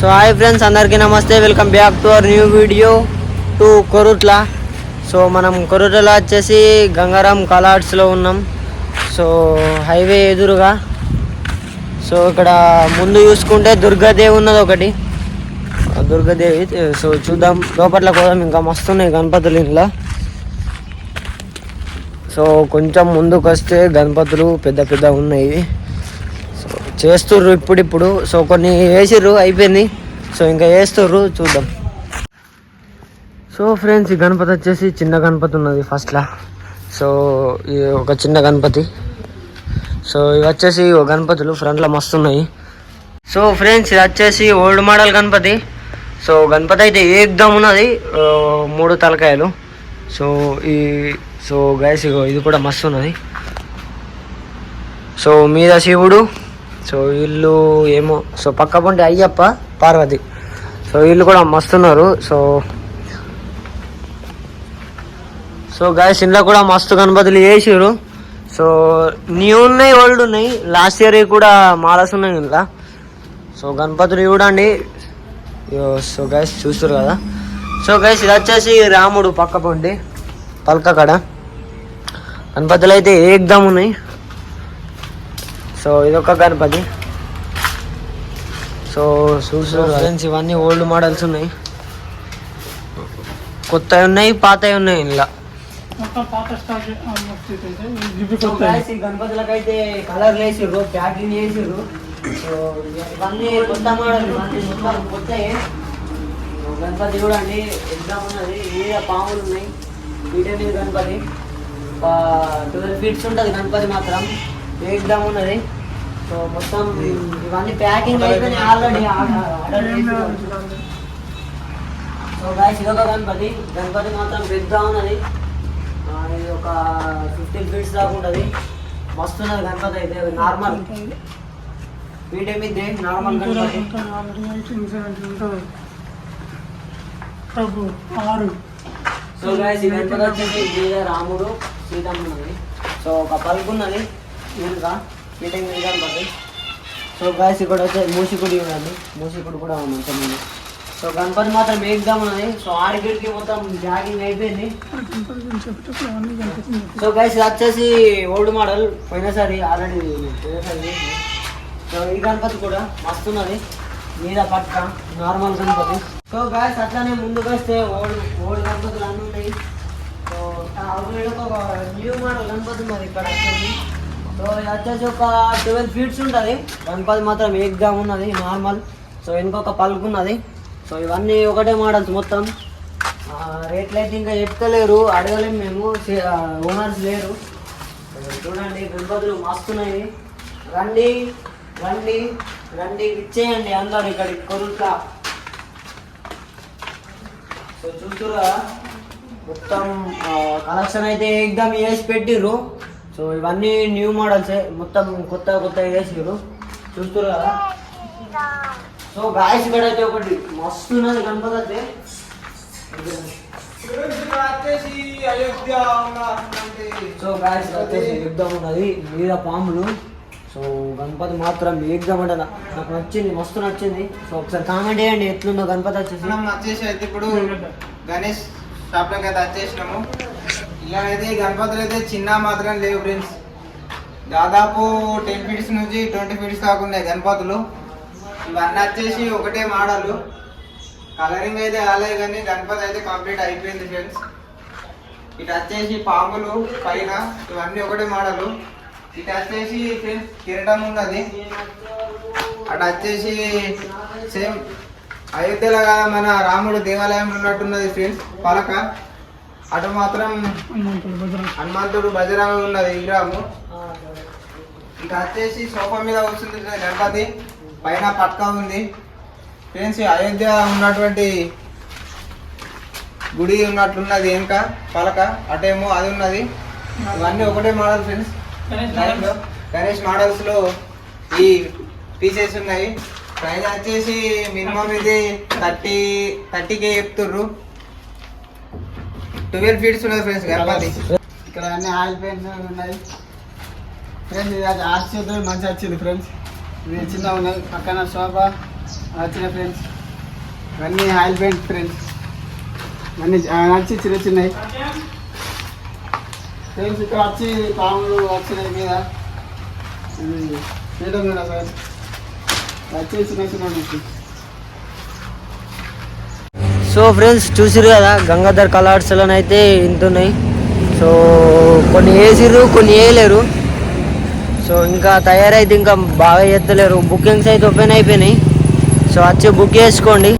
So hi friends అందరికీ నమస్తే. Welcome back to our new video to Korutla so మనం కొరుట్లలో వచ్చేసి గంగారాం కలాడ్స్లో ఉన్నాం. సో హైవే ఎదురుగా. సో ఇక్కడ ముందు చూసుకుంటే దుర్గాదేవి ఉన్నది ఒకటి. ఆ దుర్గాదేవి సో చూద్దాం. లోపట్ల కూడా ఇంకా మస్తున్నాయి గణపతులు ఇంట్లో. సో కొంచెం ముందుకు వస్తే గణపతులు పెద్ద పెద్ద ఉన్నాయి. చేస్తుర్రు ఇప్పుడిప్పుడు సో కొన్ని వేసిర్రు అయిపోయింది. సో ఇంకా వేస్తుర్రు చూద్దాం. సో ఫ్రెండ్స్ ఈ గణపతి వచ్చేసి చిన్న గణపతి ఉన్నది ఫస్ట్లో. సో ఇది ఒక చిన్న గణపతి. సో ఇవి వచ్చేసి ఓ గణపతులు ఫ్రంట్లో మస్తు ఉన్నాయి. సో ఫ్రెండ్స్ ఇది వచ్చేసి old model Ganapati. So Ganapati అయితే ఏకదం ఉన్నది? మూడు తలకాయలు. సో ఈ సో గైస్ ఇది కూడా మస్తు ఉన్నది. సో మీద శివుడు సో వీళ్ళు ఏమో సో పక్క పొంటి అయ్యప్ప పార్వతి. సో వీళ్ళు కూడా మస్తున్నారు సో. సో గాయస్ ఇంట్లో కూడా మస్తు గణపతులు వేసారు సో న్యూ ఉన్నాయి ఓల్డ్ ఉన్నాయి. లాస్ట్ ఇయర్ కూడా మాలస్ ఉన్నాయి ఇంట్లో. సో గణపతులు చూడండి. ఇగో సో గైస్ చూస్తారు కదా. సో గైస్ ఇది వచ్చేసి రాముడు పక్క పొంటి పలక కాడ. గణపతులు అయితే ఏకదం ఉన్నాయి. సో ఇదొక గణపతి. సో చూసారు ఫ్రెండ్స్ ఇవన్నీ ఓల్డ్ మోడల్స్ ఉన్నాయి. కొత్తవి ఉన్నాయి పాతవి ఉన్నాయి ఇలా గణపతులకు అయితే కలర్ వేసిర్రు ప్యాకింగ్ చేసిర్రు సో ఇవన్నీ కొత్త మోడల్ మొత్తం కొత్తయే. గణపతి చూడండి ఎగ్జామ్ ఉన్నది మీద పాములు ఉన్నాయి. వీటి మీద గణపతి ట్వెల్వ్ ఫీట్స్ ఉంటుంది గణపతి మాత్రం. ఎగ్జామ్ ఉన్నది. సో మొత్తం ఇవన్నీ ప్యాకింగ్ అయిపోయినాయి ఆల్రెడీ ఆర్డర్ సో గాయస్ ఇదొక గణపతి. గణపతి మాత్రం పెద్ద ఉన్నది. ఆ, ఇది ఒక ఫిఫ్టీన్ ఫీట్స్ దాకా ఉంటుంది. మస్తు ఉన్నది గణపతి అయితే నార్మల్ వీటి మీద నార్మల్ గణపతి. ఆరు. సో గాయస్ ఈ గణపతి వచ్చేసి రాముడు సీతమ్మ ఉన్నది. సో ఒక పలుపు ఉన్నది వీలుగా టైం మీద గణపతి సో గాయస్ ఇక్కడ వచ్చే మూసికుడి ఉన్నది మూసికుడు కూడా ఉంది ఇంతకుముందు సో గణపతి మాత్రం ఎగ్జామ్ ఉన్నది? సో ఆడికి మొత్తం జాగింగ్ అయిపోయింది. సో గైస్ ఇది వచ్చేసి ఓల్డ్ మోడల్ పోయినసారి ఆల్రెడీ పోయినసారి సో ఈ గణపతి కూడా మస్తున్నది మీద పక్క నార్మల్ గణపతి. సో గాయస్ అట్లానే ముందుకు వస్తే ఓల్డ్ ఓల్డ్ గణపతులు అన్నీ ఉన్నాయి. సో ఒక న్యూ మోడల్ గణపతి ఉన్నది ఇక్కడ వచ్చేసి సో ఇది వచ్చేసి ఒక ట్వెల్వ్ ఫీట్స్ ఉంటుంది. గణపతి మాత్రం ఏగ్గా ఉన్నది నార్మల్. సో ఇంకొక పలుకు ఉన్నది. సో ఇవన్నీ ఒకటే మోడల్స్ మొత్తం. రేట్లు అయితే ఇంకా చెప్తలేరు అడగలేము మేము. ఓనర్స్ లేరు. చూడండి గణపతులు మస్తున్నాయి. రండి రండి రండి ఇచ్చేయండి అందరు ఇక్కడ కొరుకా సో చూస్తురా మొత్తం కలెక్షన్ అయితే ఎగ్జామ్ వేసి పెట్టిర్రు. సో ఇవన్నీ న్యూ మోడల్స్. మొత్తం కొత్త కొత్త వేసారు చూస్తురు కదా? సో గాయస్ ఇక్కడ అయితే ఒకటి మస్తు ఉన్నది గణపతి అయితే సో గాయస్ వచ్చేసి యుద్ధం ఉన్నది. మీద పాములు. సో గణపతి మాత్రం ఏకదం నాకు నచ్చింది మస్తు నచ్చింది. సో ఒకసారి కామెంట్ చేయండి ఎట్లుందో గణపతి వచ్చేసి. మనం వచ్చేసి అయితే ఇప్పుడు గణేష్ షాప్ అయితే వచ్చేసినాము. ఇలా అయితే గణపతులు అయితే చిన్న మాత్రం లేవు ఫ్రెండ్స్ దాదాపు టెన్ ఫీట్స్ నుంచి ట్వంటీ ఫీట్స్ దాకా ఉన్నాయి గణపతులు. ఇవన్నీ వచ్చేసి ఒకటే మోడలు కలరింగ్ అయితే కాలేదు కానీ గణపతి అయితే కంప్లీట్ అయిపోయింది ఫ్రెండ్స్ ఇటు వచ్చేసి పాములు పైన ఇవన్నీ ఒకటే మోడలు ఇటు వచ్చేసి ఫ్రెండ్స్ కిరటం ఉన్నది. అటు వచ్చేసి సేమ్ అయోధ్యలో మన రాముడు దేవాలయం ఉన్నట్టున్నది ఫ్రెండ్స్ పలక. అటు మాత్రం హనుమంతుడు బజరంగ ఉన్నది విగ్రహము. ఇక వచ్చేసి సోఫా మీద వస్తుంది గణపతి. పైన పట్క ఉంది. ఫ్రెండ్స్ అయోధ్య ఉన్నటువంటి గుడి ఉన్నట్లున్నది ఇంకా పలక అటేమో అది ఉన్నది. ఇవన్నీ ఒకటే మోడల్ ఫ్రెండ్స్. గణేష్ దాంట్లో గణేష్ మోడల్స్లో ఈ పీసెస్ ఉన్నాయి. ప్రైస్ వచ్చేసి మినిమం ఇది థర్టీ థర్టీకే చెప్తుర్రు. ట్వెల్వ్ ఫీట్స్ ఉన్నది ఫ్రెండ్స్ గణపతి ఇక్కడ అన్ని ఆయిల్ పెయింట్స్ ఉన్నాయి. ఫ్రెండ్స్ ఇది అది ఆర్చ్ మంచి వచ్చింది ఫ్రెండ్స్ ఇది చిన్న ఉన్నది పక్కన సోఫా వచ్చిన ఫ్రెండ్స్ ఇవన్నీ ఆయిల్ పెయింట్ ఫ్రెండ్స్ అన్నీ నచ్చి చిన్న చిన్నవి. ఫ్రెండ్స్ ఇక్కడ వచ్చి పాములు వచ్చినాయి మీద. ఇది చేయడం కూడా సార్ వచ్చి చిన్న చిన్న. సో ఫ్రెండ్స్ చూసిరు కదా గంగాధర్ కలర్స్లో అయితే ఇంత ఉన్నాయి సో కొన్ని వేసిర్రు కొన్ని వేయలేరు. సో ఇంకా తయారైతే ఇంకా బాగా చేస్తలేరు బుకింగ్స్ అయితే ఓపెన్ అయిపోయినాయి. సో వచ్చి బుక్ చేసుకోండి.